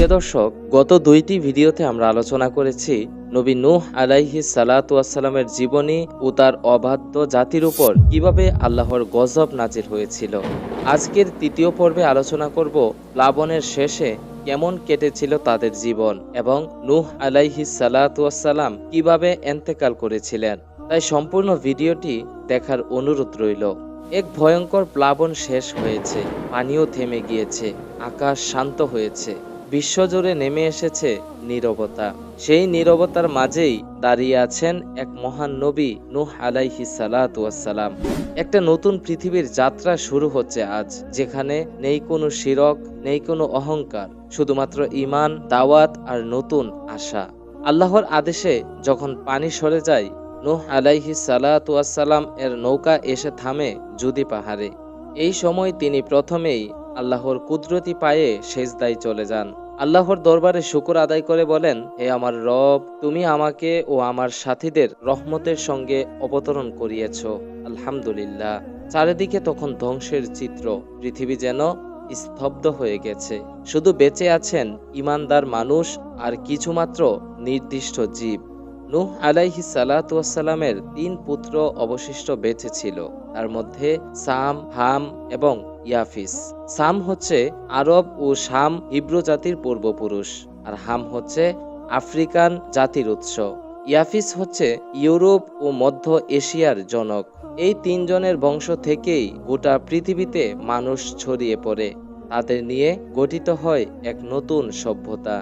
প্রিয় দর্শক, গত দুইটি ভিডিওতে আমরা আলোচনা করেছি নবী নূহ আলাইহি সালাতামের জীবনী ও তার অবাধ্য জাতির উপর কীভাবে আল্লাহর গজব নাজির হয়েছিল। আজকের তৃতীয় পর্বে আলোচনা করব প্লাবনের শেষে কেমন কেটেছিল তাদের জীবন এবং নূহ আলাইহি সালাতাম কীভাবে এন্তেকাল করেছিলেন। তাই সম্পূর্ণ ভিডিওটি দেখার অনুরোধ রইল। এক ভয়ঙ্কর প্লাবন শেষ হয়েছে, পানিও থেমে গিয়েছে, আকাশ শান্ত হয়েছে। বিশ্বজুড়ে নেমে এসেছে নীরবতা। সেই নীরবতার মাঝেই দাঁড়িয়ে আছেন এক মহান নবী নূহ আলাইহি সালাম একটা নতুন পৃথিবীর যাত্রা শুরু হচ্ছে আজ, যেখানে নেই কোনো শিরক, নেই কোনো অহংকার, শুধুমাত্র ইমান দাওয়াত আর নতুন আশা। আল্লাহর আদেশে যখন পানি সরে যায়, নূহ আলাইহি সালাম এর নৌকা এসে থামে যদি পাহাড়ে। এই সময় তিনি প্রথমেই আল্লাহর কুদরতি পায়ে সেজদায় চলে যান। আল্লাহর দরবারে শুকুর আদায় করে বলেন, হে আমার রব, তুমি আমাকে ও আমার সাথীদের রহমতের সঙ্গে অবতরণ করিয়েছ। আলহামদুলিল্লাহ। চারিদিকে তখন ধ্বংসের চিত্র, পৃথিবী যেন স্তব্ধ হয়ে গেছে। শুধু বেঁচে আছেন ইমানদার মানুষ আর কিছুমাত্র নির্দিষ্ট জীব। নূহ আলাইহি সালাতামের তিন পুত্র অবশিষ্ট বেঁচে ছিল, তার মধ্যে সাম, হাম এবং ইয়াফিস। সাম হচ্ছে আরব ও শাম ইব্রু জাতির পূর্বপুরুষ, আর হাম হচ্ছে আফ্রিকান জাতির উৎস। ইয়াফিস হচ্ছে ইউরোপ ও মধ্য এশিয়ার জনক। এই তিনজনের বংশ থেকেই গোটা পৃথিবীতে মানুষ ছড়িয়ে পড়ে। তাদের নিয়ে গঠিত হয় এক নতুন সভ্যতা।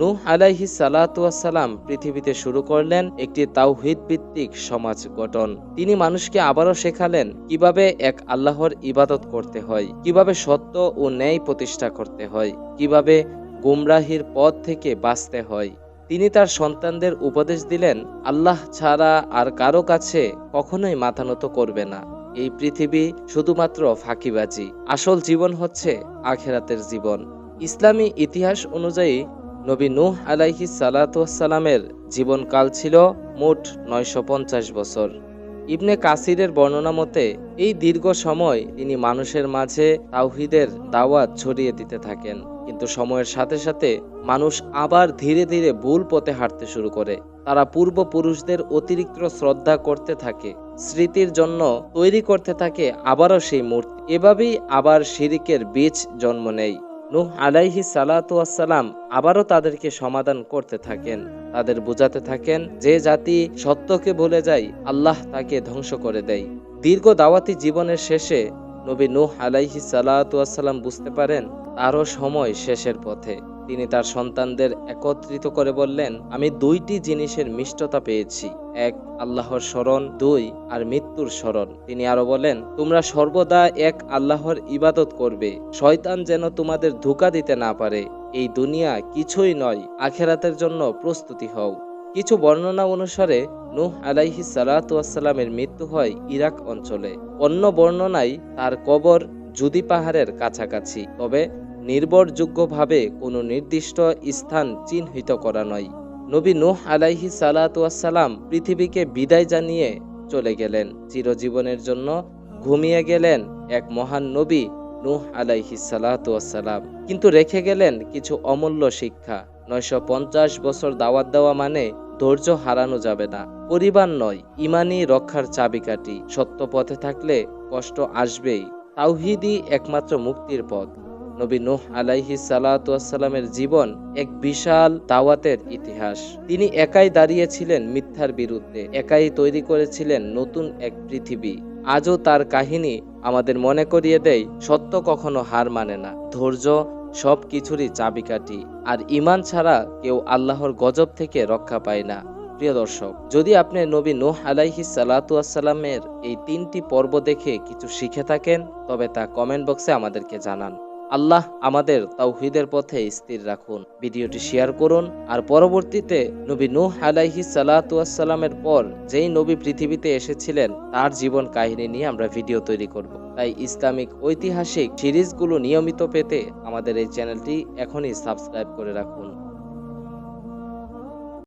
নূহ আলাইহি সালাতাম পৃথিবীতে শুরু করলেন একটি তাওহিদ ভিত্তিক সমাজ গঠন। তিনি মানুষকে আবারও শেখালেন কীভাবে এক আল্লাহর ইবাদত করতে হয়, কীভাবে সত্য ও ন্যায় প্রতিষ্ঠা করতে হয়, কীভাবে গুমরাহির পথ থেকে বাঁচতে হয়। তিনি তার সন্তানদের উপদেশ দিলেন, আল্লাহ ছাড়া আর কারও কাছে কখনোই মাথা নত করবে না। এই পৃথিবী শুধুমাত্র ফাঁকিবাজি। আসল জীবন হচ্ছে আখেরাতের জীবন। ইসলামী ইতিহাস অনুযায়ী নবী নূহ আলাইহি সালাতামের জীবনকাল ছিল মোট নয়শো পঞ্চাশ বছর। ইবনে কাসিরের বর্ণনা মতে, এই দীর্ঘ সময় তিনি মানুষের মাঝে তাওহিদের দাওয়াত ছড়িয়ে দিতে থাকেন। কিন্তু সময়ের সাথে সাথে মানুষ আবার ধীরে ধীরে ভুল পথে হাঁটতে শুরু করে। তারা পূর্বপুরুষদের অতিরিক্ত শ্রদ্ধা করতে থাকে, স্মৃতির জন্য তৈরি করতে থাকে আবারও সেই মূর্তি। এভাবেই আবার শিরিকের বীজ জন্ম নেয়। নূহ আলাইহি সালাতাম আবারও তাদেরকে সমাধান করতে থাকেন। তাদের বোঝাতে থাকেন যে জাতি সত্যকে ভুলে যায়, আল্লাহ তাকে ধ্বংস করে দেয়। দীর্ঘ দাওয়াতি জীবনের শেষে নবী নুহ আলাইহি সালাতাম বুঝতে পারেন, তারও সময় শেষের পথে। তিনি তার সন্তানদের একত্রিত করে বললেন, আমি দুইটি জিনিসের মিষ্টতা পেয়েছি। এক, আল্লাহর স্মরণ। দুই, আর মৃত্যুর স্মরণ। তিনি আরও বলেন, তোমরা সর্বদা এক আল্লাহর ইবাদত করবে। শয়তান যেন তোমাদের ধোকা দিতে না পারে। এই দুনিয়া কিছুই নয়, আখেরাতের জন্য প্রস্তুতি হও। কিছু বর্ণনা অনুসারে, নূহ আলাইহি সালাতামের মৃত্যু হয় ইরাক অঞ্চলে। অন্য বর্ণনায় তার কবর জুদি পাহাড়ের কাছাকাছি। তবে নির্ভরযোগ্যভাবে কোনো নির্দিষ্ট স্থান চিহ্নিত করা নয়। নবী নূহ আলাইহি সালাতাম পৃথিবীকে বিদায় জানিয়ে চলে গেলেন। চিরজীবনের জন্য ঘুমিয়ে গেলেন এক মহান নবী নূহ আলাইহি সালাতাম কিন্তু রেখে গেলেন কিছু অমূল্য শিক্ষা। নয়শো পঞ্চাশ বছর দাওয়াত দেওয়া মানে ধৈর্য হারানো যাবে না। পরিবার নয় ইমানি রক্ষার চাবিকাঠি। সত্য পথে থাকলে কষ্ট আসবেই। তাওহিদই একমাত্র মুক্তির পথ। নবী নূহ আলাইহি সালাতামের জীবন এক বিশাল দাওয়াতের ইতিহাস। তিনি একাই দাঁড়িয়েছিলেন মিথ্যার বিরুদ্ধে, একাই তৈরি করেছিলেন নতুন এক পৃথিবী। আজও তার কাহিনী আমাদের মনে করিয়ে দেয়, সত্য কখনো হার মানে না। ধৈর্য সব কিছুরই চাবিকাঠি, আর ইমান ছাড়া কেউ আল্লাহর গজব থেকে রক্ষা পায় না। প্রিয় দর্শক, যদি আপনি নবী নোহ আলাইহি সালাতামের এই তিনটি পর্ব দেখে কিছু শিখে থাকেন, তবে তা কমেন্ট বক্সে আমাদেরকে জানান। আল্লাহ আমাদের তাওহিদের পথে স্থির রাখুন। ভিডিওটি শেয়ার করুন আর পরবর্তীতে নবী নূহ আলাইহি সালাতামের পর যেই নবী পৃথিবীতে এসেছিলেন, তার জীবন কাহিনী নিয়ে আমরা ভিডিও তৈরি করব। তাই ইসলামিক ঐতিহাসিক সিরিজগুলো নিয়মিত পেতে আমাদের এই চ্যানেলটি এখনই সাবস্ক্রাইব করে রাখুন।